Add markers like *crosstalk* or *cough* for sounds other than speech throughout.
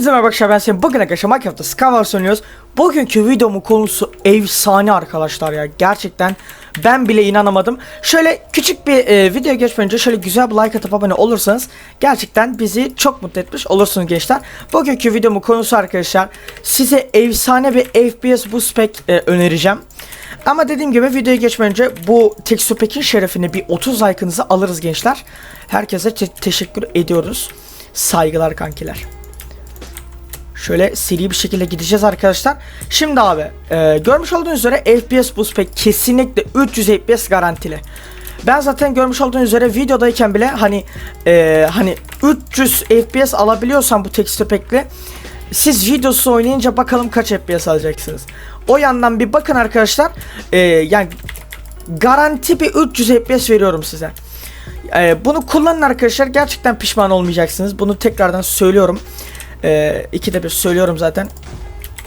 Hepinize merhaba arkadaşlar ben senin bugün arkadaşlar Minecraft'ta Skywars oynuyoruz. Bugünkü videomun konusu efsane arkadaşlar ya gerçekten ben bile inanamadım. Şöyle küçük bir e, video geçmeden önce şöyle güzel bir like atıp abone olursanız gerçekten bizi çok mutlu etmiş olursunuz gençler. Bugünkü videomun konusu arkadaşlar size efsane bir FPS boost pack e, önereceğim. Ama dediğim gibi videoya geçmeden önce bu texture pack'in şerefine bir 30 like'ınızı alırız gençler. Herkese te- teşekkür ediyoruz. Saygılar kankiler. Şöyle seri bir şekilde gideceğiz arkadaşlar. Şimdi abi e, görmüş olduğunuz üzere FPS boost pack kesinlikle 300 FPS garantili. Ben zaten görmüş olduğunuz üzere videodayken bile hani e, hani 300 FPS alabiliyorsam bu texture pack'le siz videosu oynayınca bakalım kaç FPS alacaksınız. O yandan bir bakın arkadaşlar. E, yani garanti bir 300 FPS veriyorum size. Ee, bunu kullanın arkadaşlar. Gerçekten pişman olmayacaksınız. Bunu tekrardan söylüyorum. Ee, ikide bir söylüyorum zaten.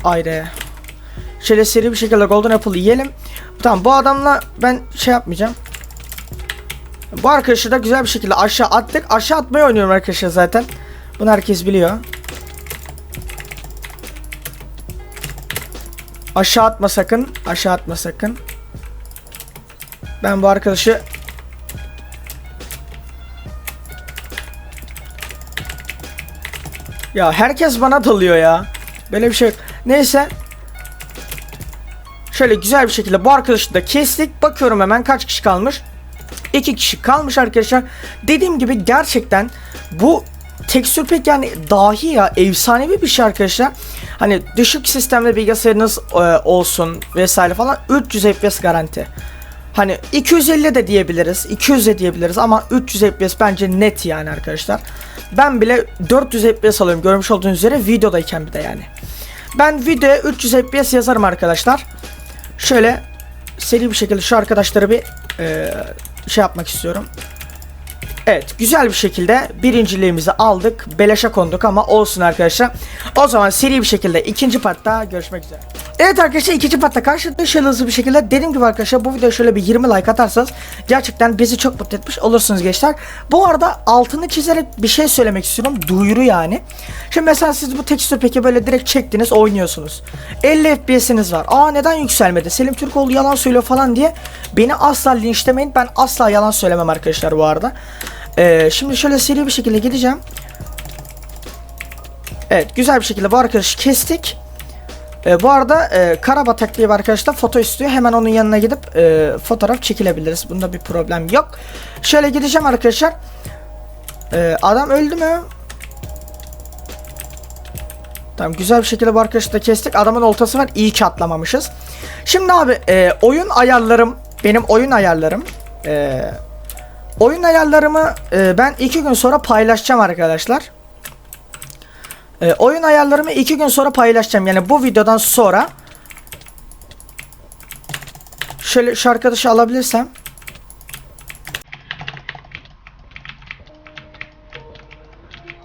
Ayrı. Şöyle seri bir şekilde Golden Apple yiyelim. Tamam bu adamla ben şey yapmayacağım. Bu arkadaşı da güzel bir şekilde aşağı attık. Aşağı atmayı oynuyorum arkadaşlar zaten. Bunu herkes biliyor. Aşağı atma sakın. Aşağı atma sakın. Ben bu arkadaşı Ya herkes bana dalıyor ya. Böyle bir şey yok. Neyse. Şöyle güzel bir şekilde bu arkadaşı da kestik. Bakıyorum hemen kaç kişi kalmış. İki kişi kalmış arkadaşlar. Dediğim gibi gerçekten bu tekstür pek yani dahi ya efsanevi bir şey arkadaşlar. Hani düşük sistemde bilgisayarınız e, olsun vesaire falan 300 FPS garanti. Hani 250 de diyebiliriz, 200 de diyebiliriz ama 300 FPS bence net yani arkadaşlar. Ben bile 400 FPS alıyorum görmüş olduğunuz üzere videodayken bir de yani. Ben videoya 300 FPS yazarım arkadaşlar. Şöyle seri bir şekilde şu arkadaşları bir e, şey yapmak istiyorum. Evet güzel bir şekilde birinciliğimizi aldık. Beleşe konduk ama olsun arkadaşlar. O zaman seri bir şekilde ikinci partta görüşmek üzere. Evet arkadaşlar ikinci partta karşılıklı şöyle hızlı bir şekilde dediğim gibi arkadaşlar bu videoya şöyle bir 20 like atarsanız gerçekten bizi çok mutlu etmiş olursunuz gençler. Bu arada altını çizerek bir şey söylemek istiyorum. Duyuru yani. Şimdi mesela siz bu tekstür peki böyle direkt çektiniz oynuyorsunuz. 50 FPS'iniz var. Aa neden yükselmedi? Selim Türkoğlu yalan söylüyor falan diye beni asla linçlemeyin. Ben asla yalan söylemem arkadaşlar bu arada. Ee, şimdi şöyle seri bir şekilde gideceğim. Evet güzel bir şekilde bu arkadaşı kestik. Ee, bu arada e, Karabatak diye bir arkadaş da foto istiyor. Hemen onun yanına gidip e, fotoğraf çekilebiliriz. Bunda bir problem yok. Şöyle gideceğim arkadaşlar. Ee, adam öldü mü? Tamam güzel bir şekilde bu arkadaşı da kestik. Adamın oltası var. İyi ki atlamamışız. Şimdi abi e, oyun ayarlarım benim oyun ayarlarım. E, oyun ayarlarımı e, ben iki gün sonra paylaşacağım arkadaşlar. E, oyun ayarlarımı iki gün sonra paylaşacağım. Yani bu videodan sonra. Şöyle şu arkadaşı alabilirsem.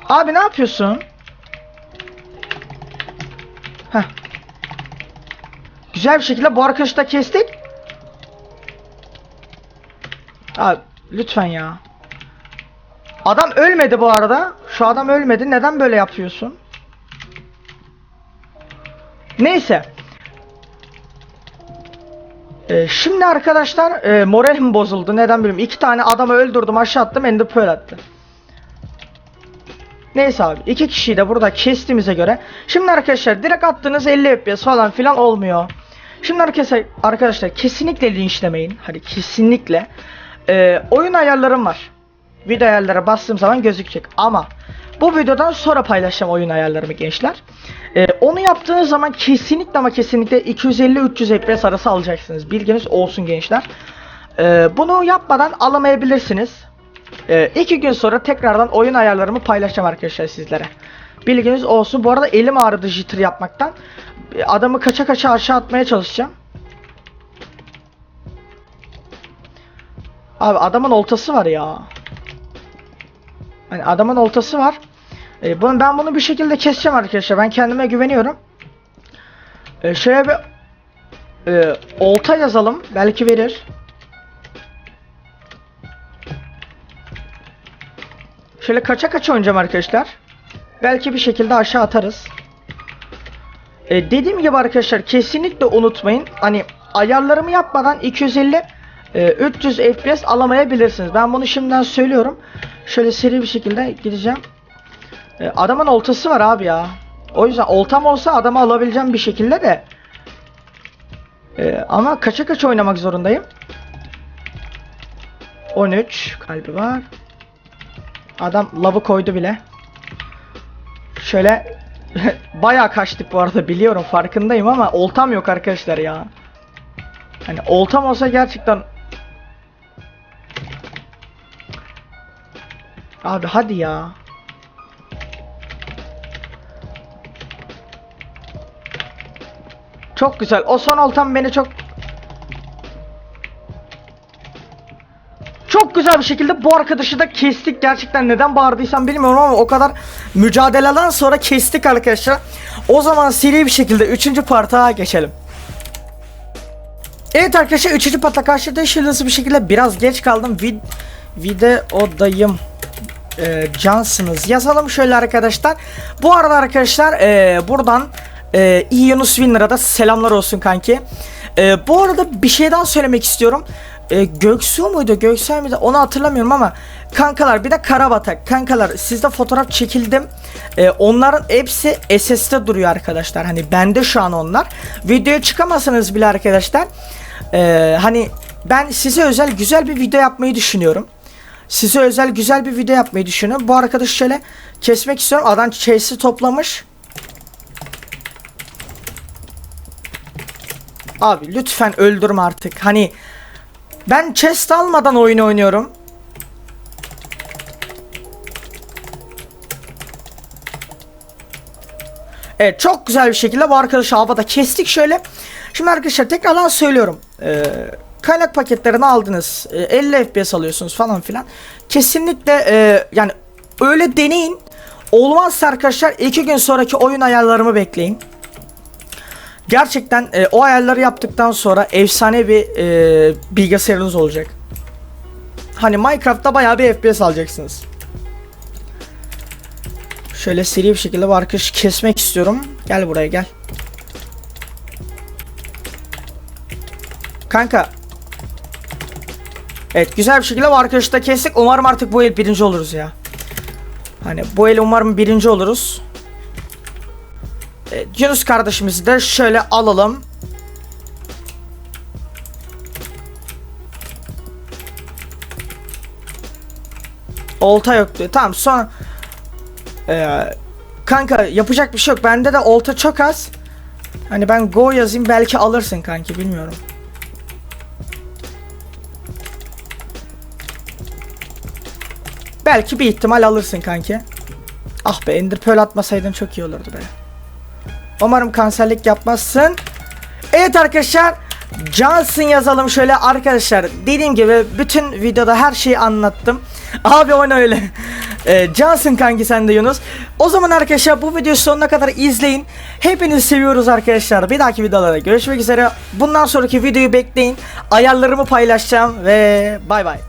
Abi ne yapıyorsun? Heh. Güzel bir şekilde bu arkadaşı da kestik. Abi lütfen ya. Adam ölmedi bu arada. Şu adam ölmedi. Neden böyle yapıyorsun? Neyse. Ee, şimdi arkadaşlar e, moralim bozuldu. Neden bilmiyorum. İki tane adamı öldürdüm aşağı attım. Ender Pearl attı. Neyse abi. iki kişiyi de burada kestiğimize göre. Şimdi arkadaşlar direkt attığınız 50 FPS falan filan olmuyor. Şimdi arkadaşlar, arkadaşlar kesinlikle linçlemeyin. Hadi kesinlikle. Ee, oyun ayarlarım var. Video ayarlara bastığım zaman gözükecek. Ama bu videodan sonra paylaşacağım oyun ayarlarımı gençler. Ee, onu yaptığınız zaman kesinlikle ama kesinlikle 250-300 FPS arası alacaksınız. Bilginiz olsun gençler. Ee, bunu yapmadan alamayabilirsiniz. Ee, iki gün sonra tekrardan oyun ayarlarımı paylaşacağım arkadaşlar sizlere. Bilginiz olsun. Bu arada elim ağrıdı jitter yapmaktan. Adamı kaça kaça aşağı atmaya çalışacağım. Abi adamın oltası var ya. Hani adamın oltası var. Ee, bunu, ben bunu bir şekilde keseceğim arkadaşlar. Ben kendime güveniyorum. Ee, şöyle bir e, olta yazalım. Belki verir. Şöyle kaça kaça oynayacağım arkadaşlar. belki bir şekilde aşağı atarız. E, dediğim gibi arkadaşlar kesinlikle unutmayın. Hani ayarlarımı yapmadan 250 e, 300 FPS alamayabilirsiniz. Ben bunu şimdiden söylüyorum. Şöyle seri bir şekilde gideceğim. E, adamın oltası var abi ya. O yüzden oltam olsa adamı alabileceğim bir şekilde de. E, ama kaça kaça oynamak zorundayım. 13 kalbi var. Adam lavı koydu bile. Şöyle *laughs* bayağı kaçtık bu arada biliyorum farkındayım ama oltam yok arkadaşlar ya. Hani oltam olsa gerçekten Abi hadi ya. Çok güzel. O son oltam beni çok Çok güzel bir şekilde bu arkadaşı da kestik. Gerçekten neden bağırdıysam bilmiyorum ama o kadar mücadeleden sonra kestik arkadaşlar. O zaman seri bir şekilde 3. parta geçelim. Evet arkadaşlar 3. parta karşıda hızlı bir şekilde biraz geç kaldım. Vid videodayım. Ee, cansınız. Yazalım şöyle arkadaşlar. Bu arada arkadaşlar ee, buradan ee, Yunus Winner'a da selamlar olsun kanki. Ee, bu arada bir şey daha söylemek istiyorum. Ee, Göksu muydu Göksel miydi? Onu hatırlamıyorum ama kankalar bir de Karabatak. Kankalar sizde fotoğraf çekildim. Ee, onların hepsi SS'de duruyor arkadaşlar. Hani bende şu an onlar. Videoya çıkamazsınız bile arkadaşlar. Ee, hani ben size özel güzel bir video yapmayı düşünüyorum. Size özel güzel bir video yapmayı düşünüyorum. Bu arkadaş şöyle kesmek istiyorum. Adam chase'i toplamış Abi lütfen öldürme artık. Hani ben chest almadan oyun oynuyorum. Evet çok güzel bir şekilde bu arkadaşı havada kestik şöyle. Şimdi arkadaşlar tekrardan söylüyorum. Ee, kaynak paketlerini aldınız. Ee, 50 FPS alıyorsunuz falan filan. Kesinlikle e, yani öyle deneyin. Olmazsa arkadaşlar 2 gün sonraki oyun ayarlarımı bekleyin. Gerçekten e, o ayarları yaptıktan sonra efsane bir e, bilgisayarınız olacak. Hani Minecraft'ta bayağı bir FPS alacaksınız. Şöyle seri bir şekilde bu kesmek istiyorum. Gel buraya gel. Kanka. Evet güzel bir şekilde bu arkadaşı da kestik. Umarım artık bu el birinci oluruz ya. Hani bu el umarım birinci oluruz. Evet, Yunus kardeşimizi de şöyle alalım. Olta yok diyor. Tamam sonra ee, kanka yapacak bir şey yok. Bende de olta çok az. Hani ben go yazayım belki alırsın kanki bilmiyorum. Belki bir ihtimal alırsın kanki. Ah be Ender Pearl atmasaydın çok iyi olurdu be. Umarım kanserlik yapmazsın. Evet arkadaşlar. Johnson yazalım şöyle arkadaşlar. Dediğim gibi bütün videoda her şeyi anlattım. *laughs* Abi o ne öyle. Ee, Johnson kanki sen de Yunus. O zaman arkadaşlar bu videoyu sonuna kadar izleyin. Hepinizi seviyoruz arkadaşlar. Bir dahaki videolarda görüşmek üzere. Bundan sonraki videoyu bekleyin. Ayarlarımı paylaşacağım ve bay bay.